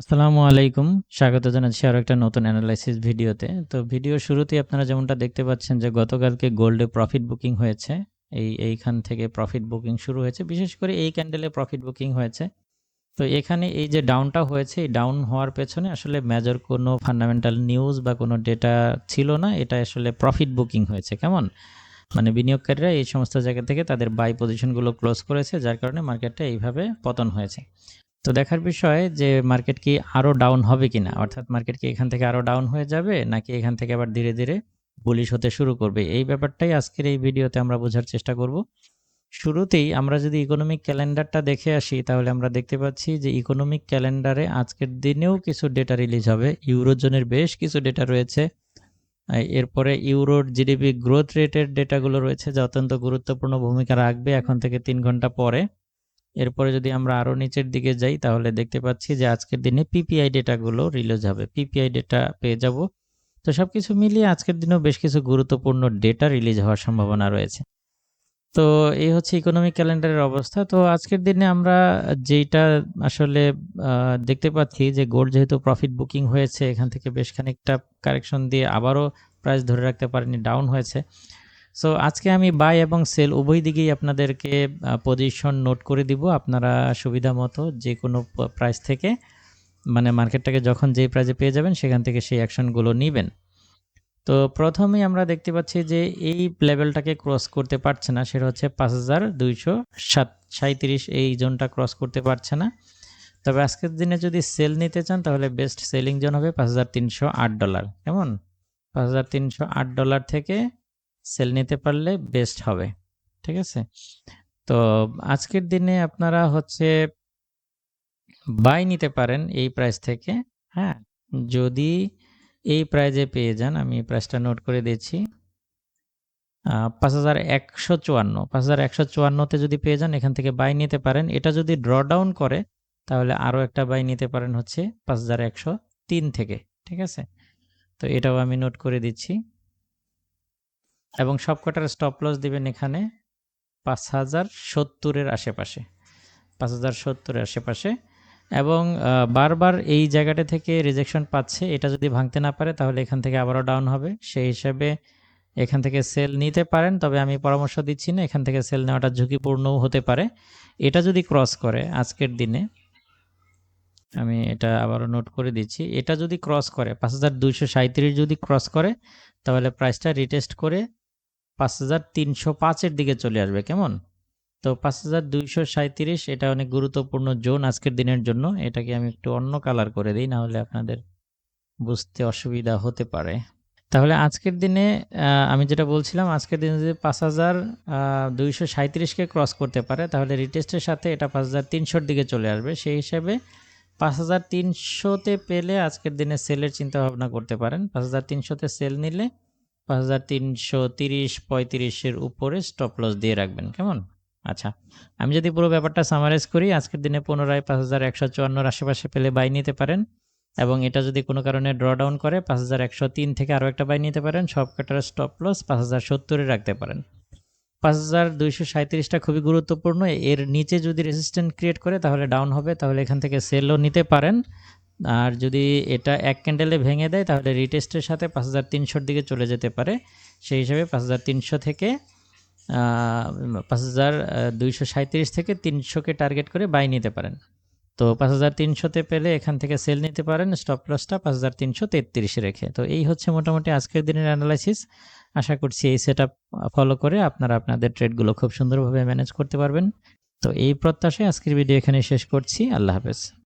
আসসালামু আলাইকুম। স্বাগত জানাচ্ছি আরও একটা নতুন অ্যানালাইসিস ভিডিওতে। তো ভিডিও শুরুতেই আপনারা যেমনটা দেখতে পাচ্ছেন যে গতকালকে গোল্ডে প্রফিট বুকিং হয়েছে। এই, এইখান থেকে প্রফিট বুকিং শুরু হয়েছে। বিশেষ করে এই ক্যান্ডেলে প্রফিট বুকিং হয়েছে। তো এখানে এই যে ডাউনটা হয়েছে, এই ডাউন হওয়ার পেছনে আসলে মেজর কোনো ফান্ডামেন্টাল নিউজ বা কোনো ডেটা ছিল না। এটা আসলে প্রফিট বুকিং হয়েছে। কেমন? মানে বিনিয়োগকারীরা এই সমস্ত জায়গা থেকে তাদের বাই পজিশনগুলো ক্লোজ করেছে, যার কারণে মার্কেটটা এইভাবে পতন হয়েছে। তো দেখার বিষয় যে মার্কেট কি আরও ডাউন হবে কি না অর্থাৎ মার্কেট কি এখান থেকে আরও ডাউন হয়ে যাবে, নাকি এখান থেকে আবার ধীরে ধীরে বুলিশ হতে শুরু করবে? এই ব্যাপারটাই আজকের এই ভিডিওতে আমরা বোঝার চেষ্টা করব। শুরুতেই আমরা যদি ইকোনমিক ক্যালেন্ডারটা দেখে আসি, তাহলে আমরা দেখতে পাচ্ছি যে ইকোনমিক ক্যালেন্ডারে আজকের দিনেও কিছু ডেটা রিলিজ হবে। ইউরোজোনের বেশ কিছু ডেটা রয়েছে। এরপরে ইউরোর জিডিপি গ্রোথ রেটের ডেটাগুলো রয়েছে, যা অত্যন্ত গুরুত্বপূর্ণ ভূমিকা রাখবে এখন থেকে তিন ঘণ্টা পরে। এরপরে যদি আমরা আরও নিচের দিকে যাই, তাহলে দেখতে পাচ্ছি যে আজকের দিনে পিপিআই ডেটাগুলো রিলিজ হবে। পিপিআই ডেটা পেয়ে যাব। তো সব কিছু মিলিয়ে আজকের দিনেও বেশ কিছু গুরুত্বপূর্ণ ডেটা রিলিজ হওয়ার সম্ভাবনা রয়েছে। তো এই হচ্ছে ইকোনমিক ক্যালেন্ডারের অবস্থা। তো আজকের দিনে আমরা যেইটা আসলে দেখতে পাচ্ছি যে গোল্ড যেহেতু প্রফিট বুকিং হয়েছে, এখান থেকে বেশ খানিকটা কারেকশন দিয়ে আবারও প্রাইস ধরে রাখতে পারেনি ডাউন হয়েছে। সো আজকে আমি বাই এবং সেল উভয় দিকেই আপনাদেরকে পজিশন নোট করে দিব আপনারা সুবিধা মতো যে কোনো প্রাইস থেকে। মানে মার্কেটটাকে যখন যেই প্রাইসে পেয়ে যাবেন, সেখান থেকে সেই অ্যাকশনগুলো নেবেন। তো প্রথমেই আমরা দেখতে পাচ্ছি যে এই লেভেলটাকে ক্রস করতে পারছে না। সেটা হচ্ছে পাঁচ হাজার দুইশো সাত সাঁত্রিশ এই জোনটা ক্রস করতে পারছে না। তবে আজকের দিনে যদি সেল নিতে চান, তাহলে বেস্ট সেলিং জোন হবে পাঁচ হাজার তিনশো আট ডলার কেমন? পাঁচ হাজার তিনশো আট ডলার থেকে সেল নিতে পারলে বেস্ট হবে, ঠিক আছে? তো আজকের দিনে আপনারা হচ্ছে বাই নিতে পারেন এই প্রাইস থেকে হ্যাঁ? যদি এই প্রাইজে পেয়ে যান, আমি প্রাইসটা নোট করে দিচ্ছি। পাঁচ হাজার একশো চুয়ান্ন, পাঁচ হাজার একশো চুয়ান্নতে যদি পেয়ে যান, এখান থেকে বাই নিতে পারেন। এটা যদি ড্র ডাউন করে, তাহলে আরও একটা বাই নিতে পারেন হচ্ছে পাঁচ হাজার একশো তিন থেকে, ঠিক আছে? তো এটাও আমি নোট করে দিচ্ছি। এবং সবকটার স্টপ লস দিবেন এখানে পাঁচ হাজার সত্তরের আশেপাশে। পাঁচ হাজার সত্তরের আশেপাশে। এবং বারবার এই জায়গাটা থেকে রিজেকশন পাচ্ছে, এটা যদি ভাঙতে না পারে তাহলে এখান থেকে আবারও ডাউন হবে। সেই হিসাবে এখান থেকে সেল নিতে পারেন, তবে আমি পরামর্শ দিচ্ছি না, এখান থেকে সেল নেওয়াটা ঝুঁকিপূর্ণও হতে পারে। এটা যদি ক্রস করে আজকের দিনে, আমি এটা আবারও নোট করে দিচ্ছি, এটা যদি ক্রস করে, পাঁচ হাজার দুইশো সাঁত্রিশ যদি ক্রস করে, তাহলে প্রাইসটা রিটেস্ট করে পাঁচ হাজার তিনশো পাঁচের দিকে চলে আসবে, কেমন? তো পাঁচ হাজার দুইশো সাঁত্রিশ এটা অনেক গুরুত্বপূর্ণ জোন আজকের দিনের জন্য। এটাকে আমি একটু অন্য কালার করে দিই না হলে আপনাদের বুঝতে অসুবিধা হতে পারে। তাহলে আজকের দিনে আমি যেটা বলছিলাম, আজকের দিনে যদি পাঁচ হাজার দুইশো সাঁত্রিশকে ক্রস করতে পারে, তাহলে রিটেস্টের সাথে এটা পাঁচ হাজার তিনশোর দিকে চলে আসবে। সেই হিসাবে পাঁচ হাজার তিনশোতে পেলে আজকের দিনে সেলের চিন্তা ভাবনা করতে পারেন। পাঁচ হাজার তিনশোতে সেল নিলে পাঁচ হাজার তিনশো তিরিশ পঁয়ত্রিশের উপরে স্টপ লস দিয়ে রাখবেন, কেমন? আচ্ছা আমি যদি পুরো ব্যাপারটা সামারাইজ করি, আজকের দিনে পুনরায় পাঁচ হাজার একশো চুয়ান্নর আশেপাশে পেলে বাই নিতে পারেন এবং এটা যদি কোনো কারণে ড্র ডাউন করে, পাঁচ হাজার একশো তিন থেকে আরও একটা বাই নিতে পারেন, সব কটার স্টপ লস পাঁচ হাজার সত্তরে রাখতে পারেন। পাঁচ হাজার দুইশো সাঁত্রিশটা খুবই গুরুত্বপূর্ণ, এর নিচে যদি রেসিস্ট্যান্ট ক্রিয়েট করে, তাহলে ডাউন হবে, তাহলে এখান থেকে সেলও নিতে পারেন। আর যদি এটা এক ক্যান্ডেলে ভেঙে দেয়, তাহলে রিটেস্টের সাথে পাঁচ হাজার তিনশোর দিকে চলে যেতে পারে। সেই হিসাবে পাঁচ হাজার তিনশো থেকে পাঁচ হাজার দুইশো সাঁত্রিশ থেকে তিনশোকে টার্গেট করে বাই নিতে পারেন। তো পাঁচ হাজার তিনশোতে পেলে এখান থেকে সেল নিতে পারেন স্টপ লসটা পাঁচ হাজার তিনশো তেত্রিশে রেখে। তো এই হচ্ছে মোটামুটি আজকের দিনের অ্যানালাইসিস আশা করছি এই সেট ফলো করে আপনারা আপনাদের ট্রেডগুলো খুব সুন্দরভাবে ম্যানেজ করতে পারবেন। তো এই প্রত্যাশায় আজকের ভিডিও এখানে শেষ করছি। আল্লাহ হাফেজ।